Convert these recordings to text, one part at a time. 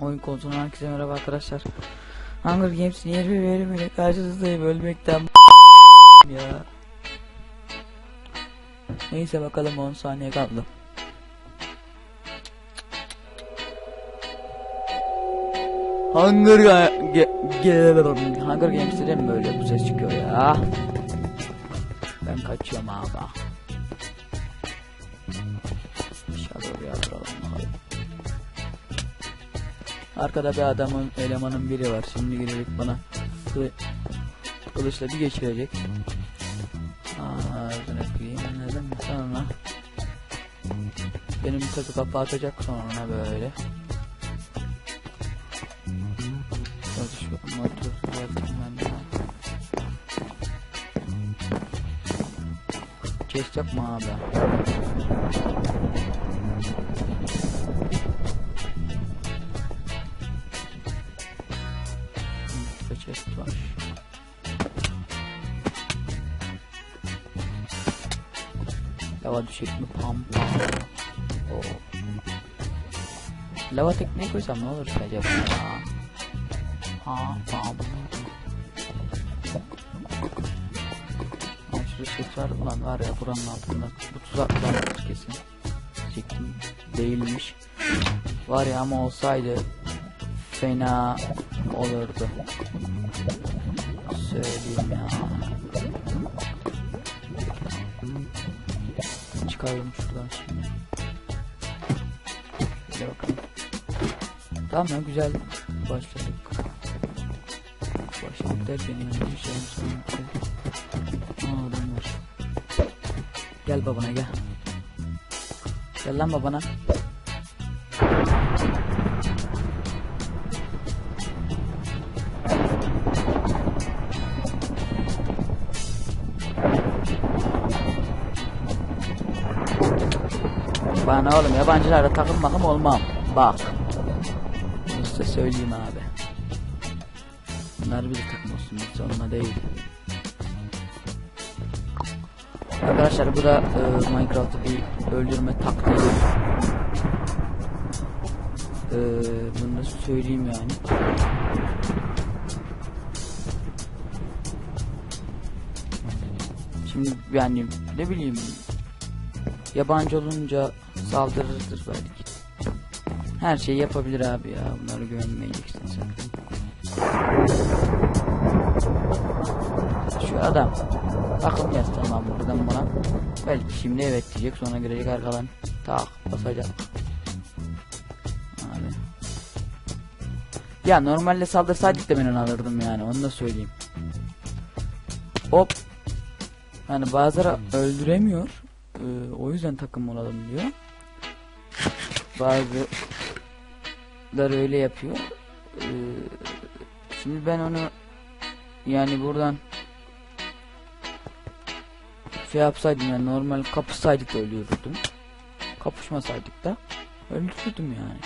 Oyun konsolundan herkese merhaba arkadaşlar. Hunger Games'in yeni bir bölümüyle karşınızdayım ölmekten ya. Neyse bakalım 10 saniye kaldı. Hunger Ge- Ge- Hunger Games'te mi böyle bu ses çıkıyor ya? Ben kaçıyorum abi. Arkada bir adamın elemanın biri var. Şimdi gelecek bana kılı, kılıçla bir geçirecek. Ağzını kıyayım anladın mı? Sonra benim kapı kapatacak sonra böyle. Şu motor mi abi? Lava düşecek mi? Pam pam. Oo. Lava tekneyi koysam ne olur acaba ya? Pam pam. Şurada ses var ulan var ya buranın altında. Bu tuzaklar kesin. Çektim. Değilmiş. Var ya ama olsaydı fena olurdu. Söyleyeyim ya. Çıkarıyorum şuradan şimdi. Şöyle bakalım. Tamam ya güzel başladık. Başladık derken yani bir şey sonra. Gel babana gel. Gel lan babana. Bana oğlum yabancılara takılmakım olmam. Bak. Size söyleyeyim abi. Bunlar bir takım olsun biz onunla değil. Arkadaşlar bu da e, Minecraft'ta bir öldürme taktiği. E, bunu da söyleyeyim yani. Şimdi yani ne bileyim yabancı olunca saldırırdır belki. Her şeyi yapabilir abi ya. Bunları güvenmeyeceksin sen. Şu adam. Bakın yaz tamam buradan bana. Belki şimdi evet diyecek sonra girecek arkadan. Tak basacak. Abi. Ya normalde saldırsaydık da ben onu alırdım yani onu da söyleyeyim. Hop. Yani bazıları öldüremiyor. Ee, o yüzden takım olalım diyor. Bazıları öyle yapıyor. Ee, şimdi ben onu yani buradan şey yapsaydım yani normal kapışsaydık da öldürürdüm. Kapışmasaydık da öldürürdüm yani.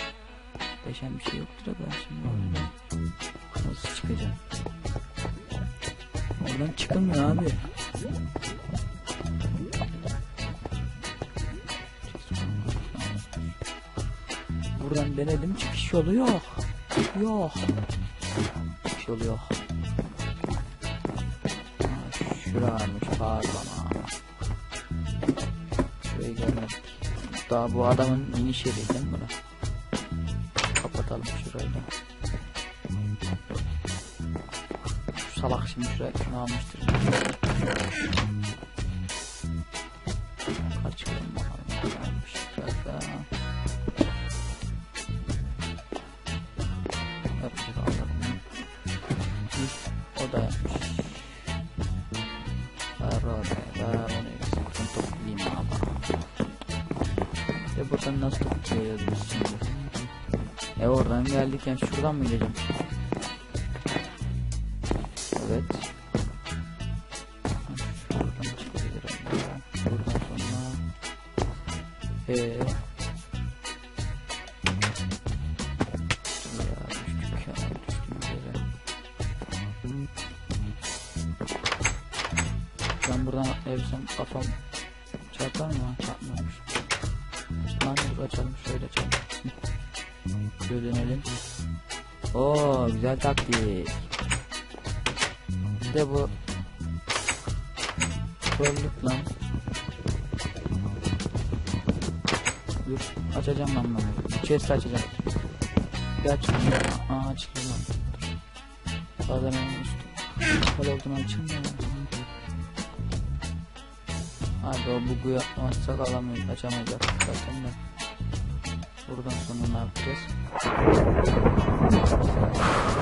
Değişen bir şey yoktur da ben şimdi oradan nasıl çıkacağım? Oradan çıkılmıyor abi. Buradan denedim çıkış yolu yok. Yok. Çıkış yolu yok. Şuraymış pardon. Şurayı görmedik. Daha bu adamın iniş yeri değil mi bura? Kapatalım şurayı da. Şu salak şimdi şuraya şunu almıştır. O da yapmış. Ver oraya ver onu eksikten toplayayım ama. Ya buradan nasıl toplayacağız biz şimdi? E oradan şuradan mı gideceğim? Oo güzel taktik. De bu Trollük lan. Dur açacağım lan bunu. Chest açacağım. Bir açayım. Aa açılıyor lan. Bazen üstü. Kapalı olduğunu açılmıyor. Hadi o bugu yapmazsak alamayız. Açamayacak zaten de. Buradan sonra ne yapacağız?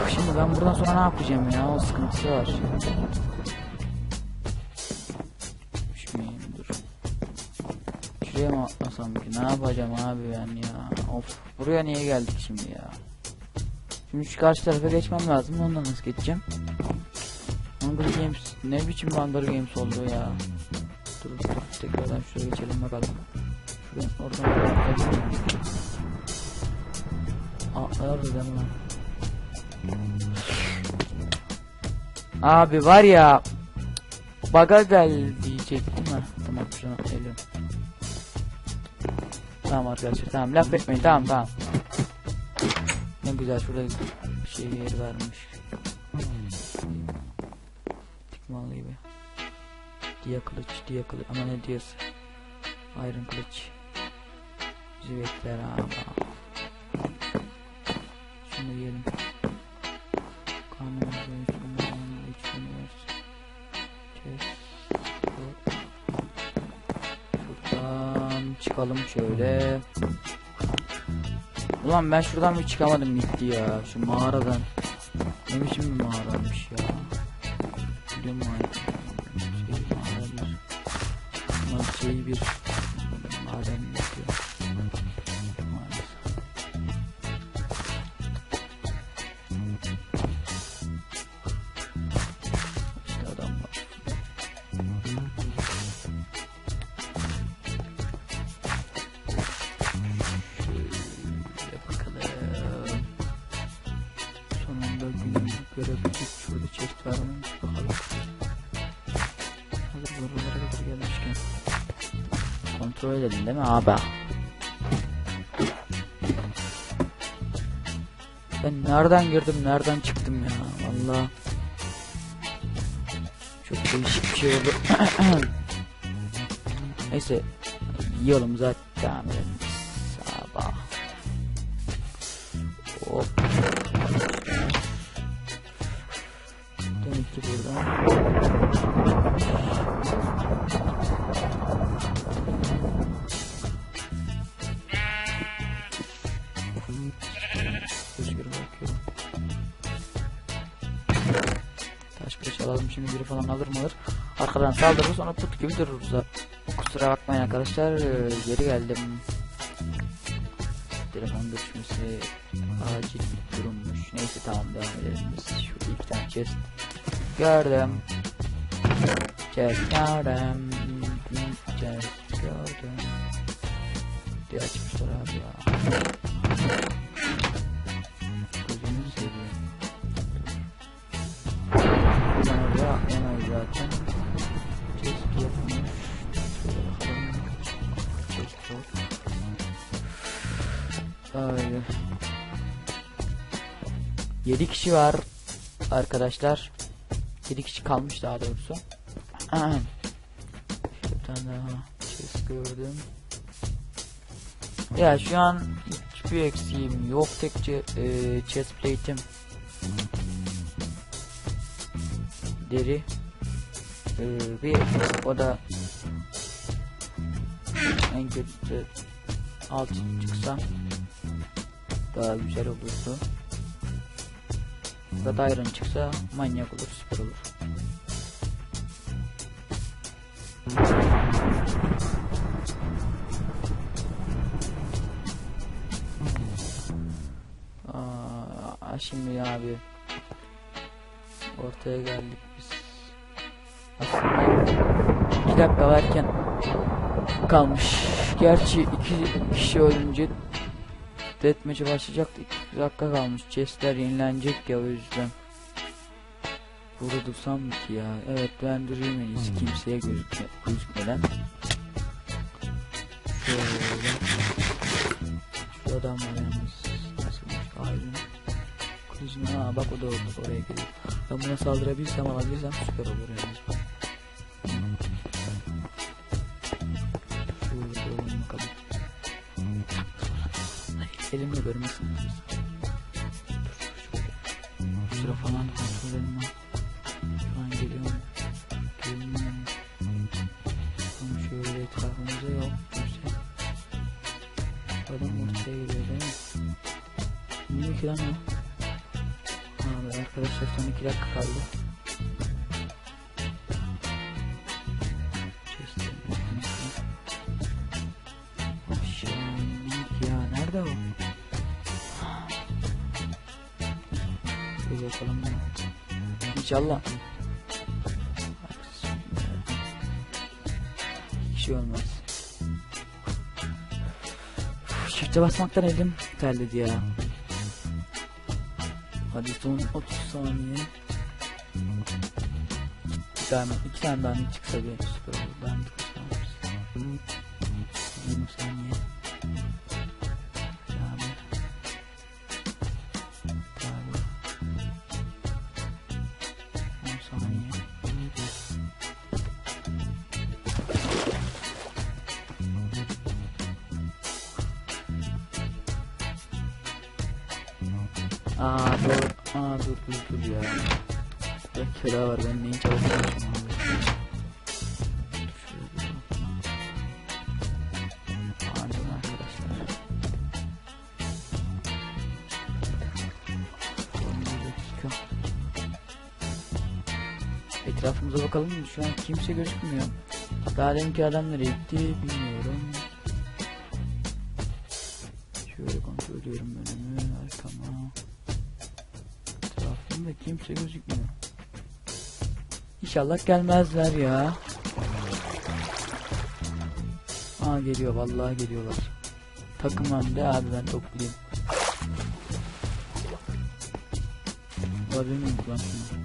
Şimdi ben buradan sonra ne yapacağım ya? O sıkıntısı var. Düşmeyeyim dur. Şuraya mı atlasam ki? Ne yapacağım abi ben ya? Of. Buraya niye geldik şimdi ya? Şimdi şu karşı tarafa geçmem lazım. Ondan nasıl geçeceğim? Hunger Games ne biçim Hunger Games oldu ya? Dur dur tekrardan şuraya geçelim bakalım. Şuradan oradan oradan Atlarız mi? Abi var ya Baga gel diyecektim ha. Tamam şunu atlayalım. Tamam arkadaşlar tamam laf etmeyin tamam tamam. Ne güzel şurada bir şey yer vermiş. Tikmalı gibi. Diye kılıç diye kılıç ama ne diyorsun? Iron kılıç. Bizi bekler Şunu yiyelim. Kanun dönüşümü, içini Kes. Şuradan çıkalım şöyle. Ulan ben şuradan bir çıkamadım gitti ya. Şu mağaradan. Ne biçim bir mağaraymış ya. Biliyor musun? Şey mağara bir. Bunlar şey bir. Görebildik. Şurada çeşit var mı? Bakalım. Hazır buralara kadar gelmişken. Kontrol edelim değil mi abi? Ben nereden girdim nereden çıktım ya valla Çok değişik bir şey oldu Neyse Yiyelim zaten şimdi biri falan alır mı alır. Arkadan saldırır sonra put gibi dururuz. Kusura bakmayın arkadaşlar ee, geri geldim. Telefon düşmesi acil bir durummuş. Neyse tamam devam edelim biz. Şurada iki tane chest gördüm. Chest gördüm. Chest gördüm. Diye açmışlar abi ya. Zaten. Chest yapmış. Chest yok. Öyle. 7 kişi var arkadaşlar. 7 kişi kalmış daha doğrusu. Bir tane daha chest gördüm. Ya şu an hiçbir eksiğim yok tek ce- e, chest plate'im deri e, bir o da en kötü alt çıksa daha güzel olurdu. Da iron çıksa manyak olur süper olur. Aa, şimdi abi ortaya geldik. Aslında iki dakika varken kalmış. Gerçi iki kişi ölünce deathmatch'e başlayacaktı. İki dakika kalmış. Chestler yenilenecek ya o yüzden. Burada dursam mı ki ya? Evet ben durayım en iyisi kimseye gözükme, gözükmeden. Şöyle. Şu adam var yalnız. Nasılmış aydın. kılıcını. Bak o da orada oraya geliyor. Ben buna saldırabilsem alabilsem süper olur yani. Elimle görmesin. Sıra falan kontrol edelim. Şu an geliyor mu? Gelmiyor mu? Şöyle etrafımıza yok. Kimse. Adam ortaya geliyor değil mi? Niye ki lan o? Abi arkadaşlar son 2 dakika kaldı. Bir bakalım ya. İnşallah. Hiç şey olmaz. Shift'e basmaktan elim terledi ya. Hadi son 30 saniye. Bir tane, iki tane daha çıksa bir süper olur. Aa dur. Aa dur dur dur ya. Bir kira var ben neyin dakika. Etrafımıza bakalım mı? Şu an kimse gözükmüyor. Daha deminki adam nereye gitti bilmiyorum. İnşallah gelmezler ya. Aa geliyor vallahi geliyorlar. Takım önde abi ben toplayayım. Olabilir miyim lan şunu?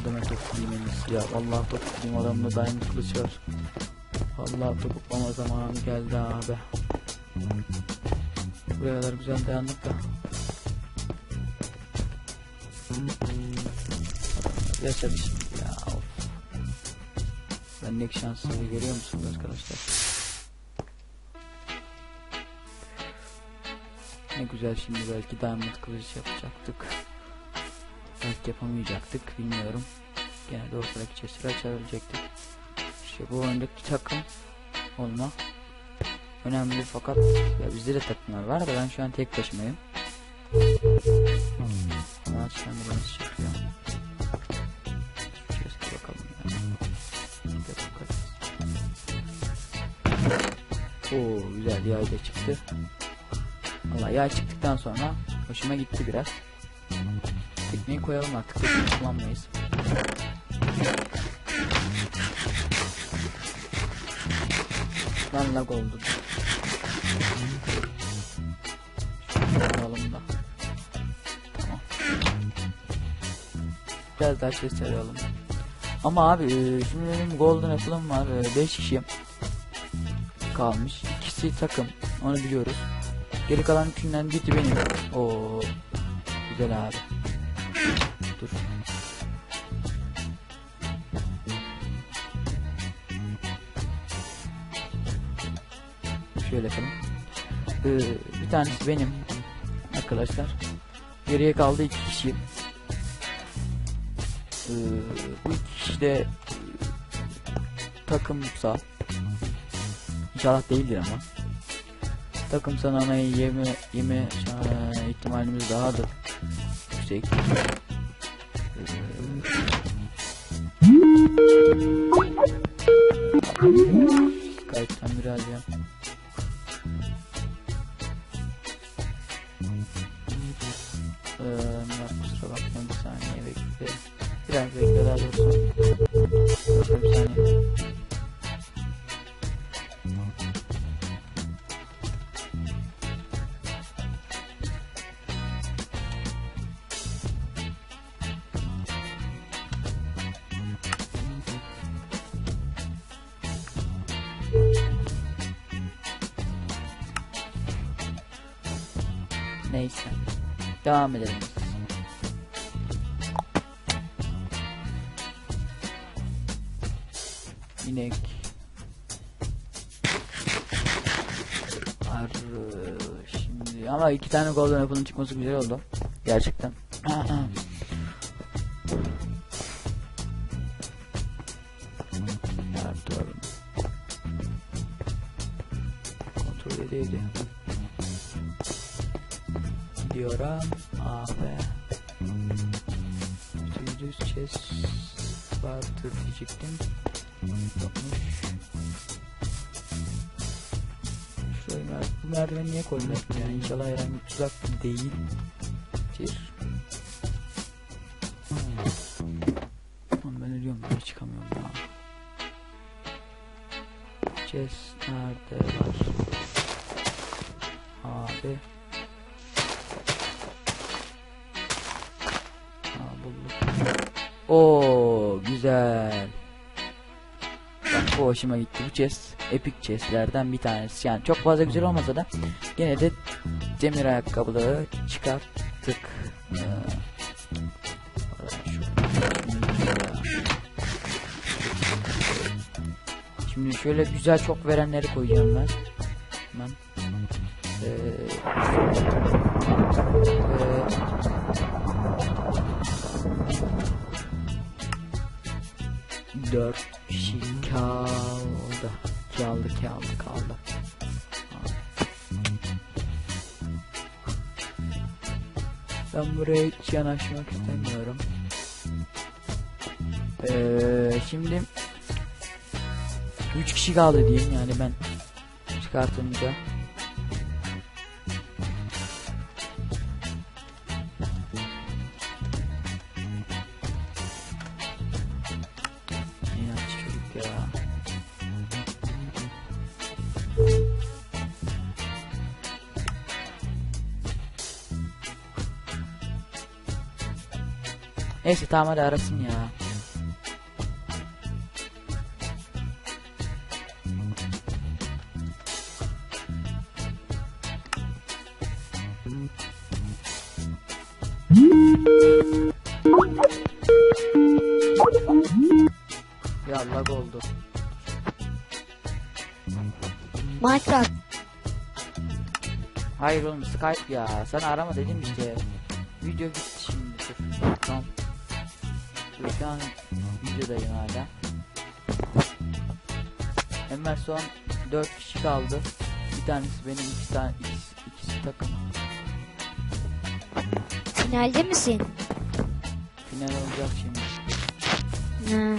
Adama toplayayım en ya. Vallahi toplayayım adamda diamond kılıç var. Vallahi toplama zamanı geldi abi. Buraya kadar güzel dayandık da. Şimdi ya. Of. Bendeki şansları görüyor musunuz arkadaşlar? Ne güzel şimdi belki diamond kılıç yapacaktık. Belki yapamayacaktık bilmiyorum. Gene de ortadaki chest'i açabilecektik. İşte bu oyundaki takım olma önemli fakat ya bizde de takımlar var da ben şu an tek başımayım. Güzel yay da çıktı. Valla yay çıktıktan sonra hoşuma gitti biraz. Tekneyi koyalım artık tekneyi kullanmayız. Lan lag oldu. Alalım da. Tamam. Biraz daha şey saralım. Ama abi e, şimdi benim golden apple'ım var. 5 kişi kalmış. İkisi takım. Onu biliyoruz. Geri kalan üçünden biri benim. Oo güzel abi. Dur. Şöyle yapalım. Ee, bir tanesi benim arkadaşlar. Geriye kaldı iki kişi. Ee, bu iki kişi de takımsa İnşallah değildir ama. Takım sananayı yeme yeme şa- ihtimalimiz daha da yüksek. Skype'tan biraz ya. Ee, kusura bakma bir saniye bekle. Biraz bekle daha doğrusu. Bir saniye. Devam edelim. İnek. Arı. Şimdi ama iki tane golden apple'ın çıkması güzel oldu. Gerçekten. Hep yani inşallah herhangi bir tuzak değildir. Oğlum ben ölüyorum böyle çıkamıyorum ya. Chest nerede var? Abi. Aa bulduk. Oo güzel. Bak bu hoşuma gitti. Bu chest epic chestlerden bir tanesi. Yani çok fazla güzel olmasa da gene de demir ayakkabıları çıkarttık. Ee, Şimdi şöyle güzel çok verenleri koyacağım ben. Hemen. Ee, ee, dört kişi. Buraya hiç yanaşmak istemiyorum. Ee, şimdi 3 kişi kaldı diyeyim yani ben çıkartınca. Neyse tamam hadi arasın ya. Ya lag oldu. Minecraft. Hayır oğlum Skype ya. Sana arama dedim işte. Video videodayım hala. Hemen son 4 kişi kaldı. Bir tanesi benim, iki tane ikisi, ikisi takım. Finalde misin? Final olacak şimdi. Ha.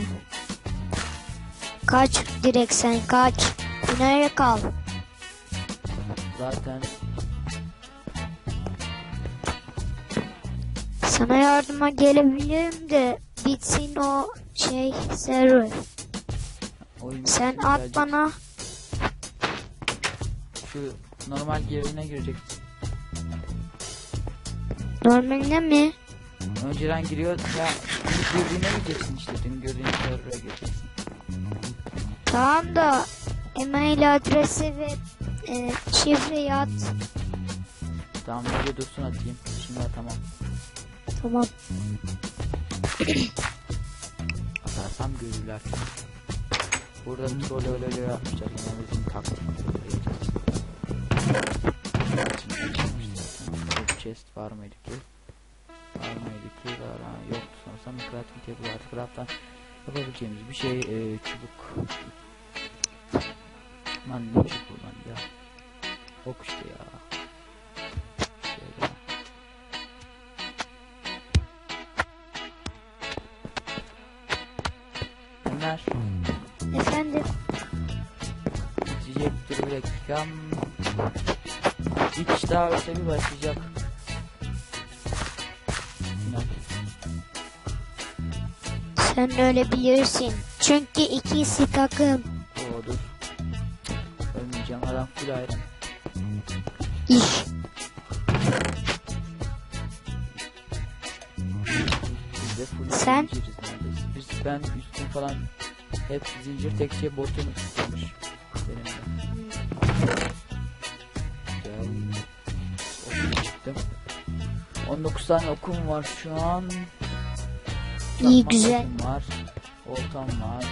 Kaç direkt sen kaç. Finale kal. Zaten Sana yardıma gelebilirim de bitsin o şey server. oyun Sen at gelecek. bana. Şu normal yerine gireceksin. Normalde mi? Önceden giriyor ya girdiğine gireceksin işte. Dün gördüğün server'a gireceksin. Tamam da email adresi ve e, şifreyi at. Tamam video dursun atayım. Şimdi tamam. Tamam. Görürler. Burada troll öyle öyle yapmışlar. Yine bizim taktik. Bir chest var mıydı ki? Var mıydı ki? Var, ha, yoktu sanırsam. Crafting table artık craft'tan yapabileceğimiz bir şey. E, çubuk. Lan ne çubuğu lan ya. Ok işte ya. Ömer. Efendim. Bitecektir bir dakikam. İç daha öte bir başlayacak. Sen öyle bilirsin. Çünkü ikisi takım. Oo dur. Ölmeyeceğim adam full iron. İş. Sen? Biz ben üstüm falan hep zincir botum. Benim de. Güzel. Okey çıktım. 19 tane okum var şu an. İyi, Çakmak güzel. Var. Oltam var.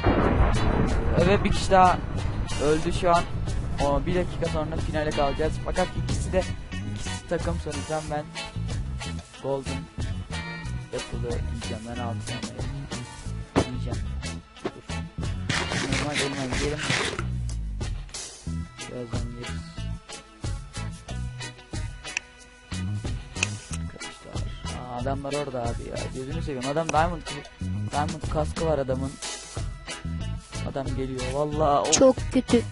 Evet bir kişi daha öldü şu an. O bir dakika sonra finale kalacağız. Fakat ikisi de ikisi takım sanacağım ben. Golden Apple'ı yiyeceğim ben altı Normal elma yiyelim. Birazdan yeriz. Aa, adamlar orada abi ya. Gözünü seveyim. Adam diamond diamond kaskı var adamın. Adam geliyor. Vallahi o Çok kötü.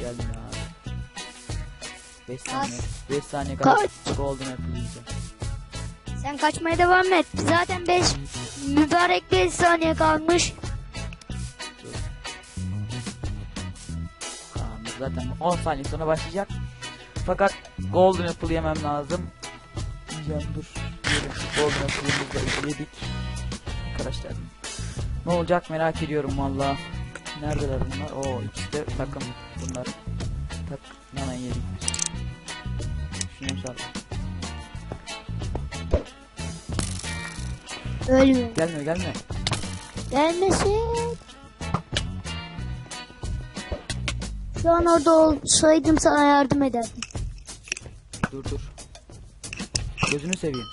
gelmiyor abi. 5 Kaç? saniye. 5 saniye kadar Kaç? golden apple yiyeceğim. Sen kaçmaya devam et. Zaten 5 mübarek 5 saniye kalmış. Tamam zaten 10 saniye sonra başlayacak. Fakat golden apple yemem lazım. Yiyeceğim dur. Golden apple'ımızı yedik. Arkadaşlar. Ne olacak merak ediyorum valla. Neredeler bunlar? Oo ikisi de takım bunlar. Tak hemen yedik. Şunu sal. Ölmüyor. Gelme gelme. Gelmesin. Şu an orada olsaydım sana yardım ederdim. Dur dur. Gözünü seveyim.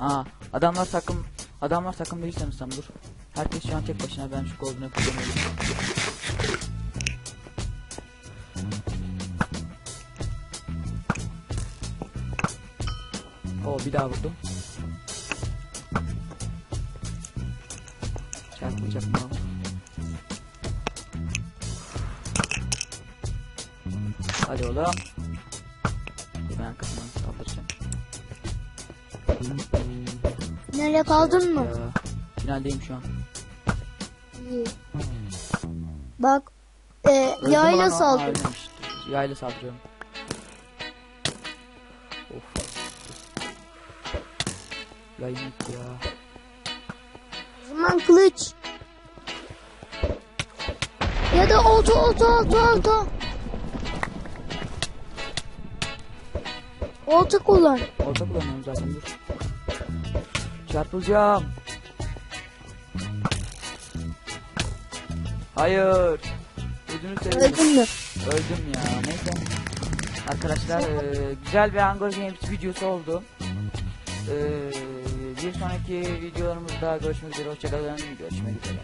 Aa adamlar takım adamlar takım değil sanırsam dur. Herkes şu an tek başına ben şu golden yemeliyim. Oo bir daha vurdum. Çarpma çarpma. Hadi oğlum. Ben arkasından saldıracağım. Nereye kaldın mı? Ya, finaldeyim şu an. İyi. Bak. E, Öldüm yayla saldır. Yayla saldırıyorum. Of. Yayın ya. Zaman kılıç. Ya da olta olta olta olta. Olta kullan. Orta kullanıyorum zaten dur. Çarpılacağım. Hayır. Gözünü seveyim. Öldün mü? Öldüm ya. Neyse. Arkadaşlar eee, güzel bir Hunger Games videosu oldu. Eee, bir sonraki videolarımızda görüşmek üzere. Hoşçakalın. Görüşmek üzere.